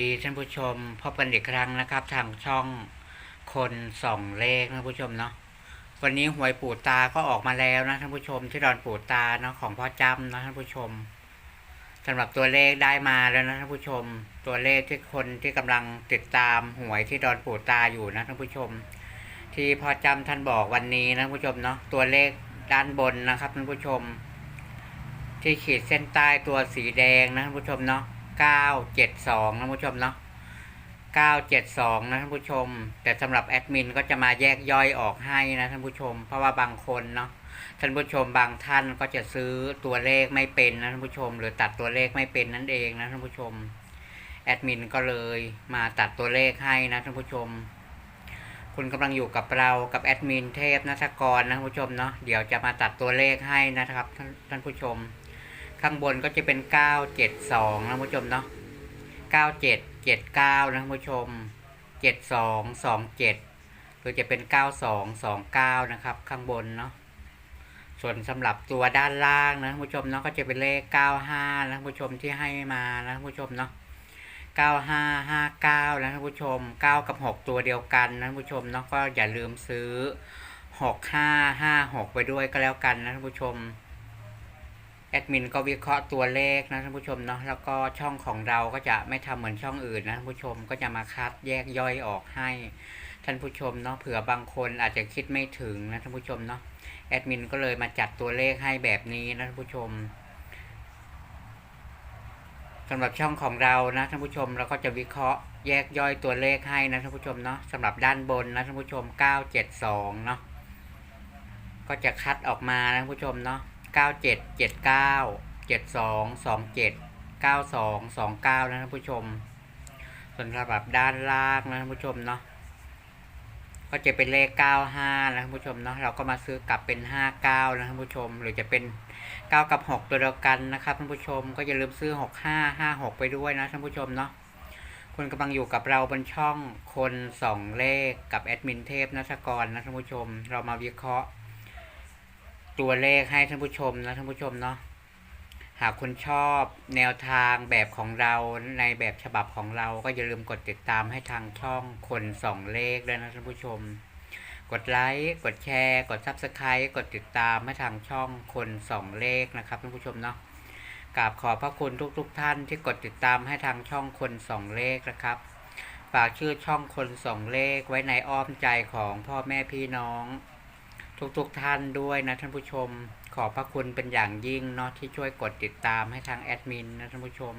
ดีท่านผู้ชมพบกันอีกครั้งนะครับ ทางช่องคนส่องเลขนะท่านผู้ชมเนาะวันนี้หวยปู่ตาก็ออกมาแล้วนะท่านผู้ชมที่ดอนปู่ตาเนาะของพ่อจำนะท่านผู้ชมสำหรับตัวเลขได้มาแล้วนะท่านผู้ชม ตัวเลขที่คนที่กำลังติดตามหวยที่ดอนปู่ตาอยู่นะท่านผู้ชม ที่พ่อจำท่านบอกวันนี้นะท่านผู้ชมเนาะตัวเลขด้านบนนะครับท่านผู้ชม ที่ขีดเส้นใต้ตัวสีแดงนะท่านผู้ชมเนาะ เก้าเจ็ดสองนะท่านผู้ชมเนาะเก้าเจ็ดสองนะท่านผู้ชม แต่สำหรับแอดมินก็จะมาแยกย่อยออกให้นะท่านผู้ชม เพราะว่าบางคนเนาะท่านผู้ชมบางท่านก็จะซื้อตัวเลขไม่เป็นนะท่านผู้ชม หรือตัดตัวเลขไม่เป็นนั่นเองนะท่านผู้ชมแอดมินก็เลยมาตัดตัวเลขให้นะท่านผู้ชม คุณกำลังอยู่กับเรากับแอดมินเทพนัทกรนะท่านผู้ชมเนาะเดี๋ยวจะมาตัดตัวเลขให้นะครับท่านผู้ชม ข้างบนก็จะเป็น 972 นะผู้ชมเนาะ 9779 นะผู้ชม 7227หรือจะเป็น 9229 นะครับ ข้างบนเนาะ ส่วนสำหรับตัวด้านล่างนะผู้ชมเนาะก็จะเป็นเลข 95 นะผู้ชมที่ให้มานะผู้ชมเนาะ 9559 นะท่านผู้ชม 9 กับ 6 ตัวเดียวกันนะท่านผู้ชมเนาะก็อย่าลืมซื้อ 6556 ไปด้วยก็แล้วกันนะท่านผู้ชม แอดมินก็วิเคราะห์ตัวเลขนะท่านผู้ชมเนาะแล้วก็ช่องของเราก็จะไม่ทำเหมือนช่องอื่นนะท่านผู้ชมก็จะมาคัดแยกย่อยออกให้ท่านผู้ชมเนาะเผื่อบางคนอาจจะคิดไม่ถึงนะท่านผู้ชมเนาะแอดมินก็เลยมาจัดตัวเลขให้แบบนี้นะท่านผู้ชมสำหรับช่องของเรานะท่านผู้ชมเราก็จะวิเคราะห์แยกย่อยตัวเลขให้นะท่านผู้ชมเนาะสำหรับด้านบนนะท่านผู้ชม 972 เนาะก็จะคัดออกมานะท่านผู้ชมเนาะ เก้าเจ็ดเจ็ดเก้าเจ็ดสองสองเจ็ดเก้าสองสองเก้านะท่านผู้ชม ส่วนสำหรับด้านล่างนะท่านผู้ชมเนาะก็จะเป็นเลขเก้าห้านะท่านผู้ชมเนาะเราก็มาซื้อกลับเป็นห้าเก้านะท่านผู้ชม หรือจะเป็นเก้ากับหกตัวเดียวกันนะครับท่านผู้ชมก็อย่าลืมซื้อหกห้าห้าหกไปด้วยนะท่านผู้ชมเนาะคุณกำลังอยู่กับเราบนช่องคนสองเลขกับแอดมินเทพนัทกรนะท่านผู้ชม เรามาวิเคราะห์ ตัวเลขให้ท่านผู้ชมนะท่านผู้ชมเนาะหากคุณชอบแนวทางแบบของเราในแบบฉบับของเราก็อย่าลืมกดติดตามให้ทางช่องคนสองเลขด้วยนะท่านผู้ชม กดไลค์กดแชร์ กดซับสไครต์กดติดตามให้ทางช่องคนสองเลขนะครับท่านผู้ชมเนาะกราบขอบพระคุณทุกๆทท่านที่กดติดตามให้ทางช่องคนสองเลขนะครับ ฝากชื่อช่องคนสองเลขไว้ในอ้อมใจของพ่อแม่พี่น้อง ทุกๆทท่านด้วยนะท่านผู้ชม ขอบพระคุณเป็นอย่างยิ่งเนาะที่ช่วยกดติดตามให้ทางแอดมินนะท่านผู้ชม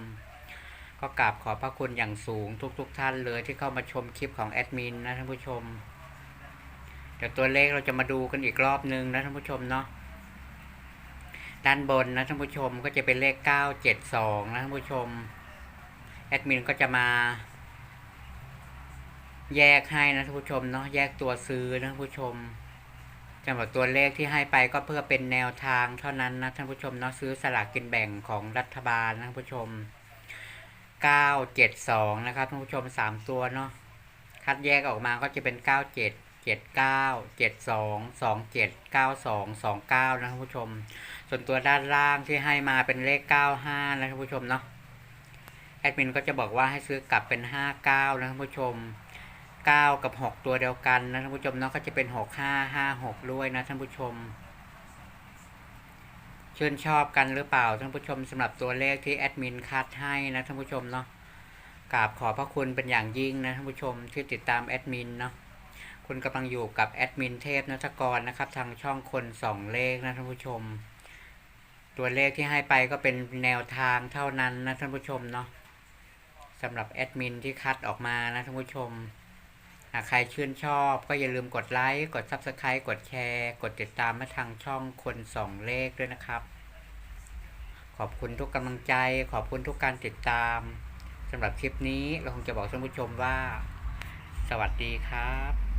ก็กราบขอบพระคุณอย่างสูงทุกๆทท่านเลยที่เข้ามาชมคลิปของแอดมินนะท่านผู้ชมเดี๋ยวตัวเลขเราจะมาดูกันอีกรอบนึงนะท่านผู้ชมเนาะด้านบนนะท่านผู้ชมก็จะเป็นเลข 972 นะท่านผู้ชม แอดมินก็จะมา แยกให้นะท่านผู้ชมเนาะแยกตัวซื้อนะท่านผู้ชม สำหรับตัวเลขที่ให้ไปก็เพื่อเป็นแนวทางเท่านั้นนะท่านผู้ชมเนาะซื้อสลากกินแบ่งของรัฐบาลนะท่านผู้ชม 972 นะครับท่านผู้ชม 3 ตัวเนาะคัดแยกออกมาก็จะเป็น 97 79 72 27 92 29 นะท่านผู้ชม ส่วนตัวด้านล่างที่ให้มาเป็นเลข 95 นะท่านผู้ชมเนาะแอดมินก็จะบอกว่าให้ซื้อกลับเป็น 59 นะท่านผู้ชม 9กับ6ตัวเดียวกันนะท่านผู้ชมเนาะก็จะเป็น6 5 5 6ด้วยนะท่านผู้ชมชื่นชอบกันหรือเปล่าท่านผู้ชมสำหรับตัวเลขที่แอดมินคัดให้นะท่านผู้ชมเนาะกราบขอพระคุณเป็นอย่างยิ่งนะท่านผู้ชมที่ติดตามแอดมินเนาะคุณกำลังอยู่กับแอดมินเทพนัทกรนะครับ ทางช่องคนสองเลขนะท่านผู้ชม ตัวเลขที่ให้ไปก็เป็นแนวทางเท่านั้นนะท่านผู้ชมเนาะสำหรับแอดมินที่คัดออกมานะท่านผู้ชมากใครชื่นชอบ ก็อย่าลืมกดไลค์ กด Subscribe กดแชร์ กดติดตามมาทางช่องคนสองเลขด้วยนะครับ ขอบคุณทุกกำลังใจ ขอบคุณทุกการติดตามสำหรับคลิปนี้เราคงจะบอกท่านผู้ชมว่า สวัสดีครับ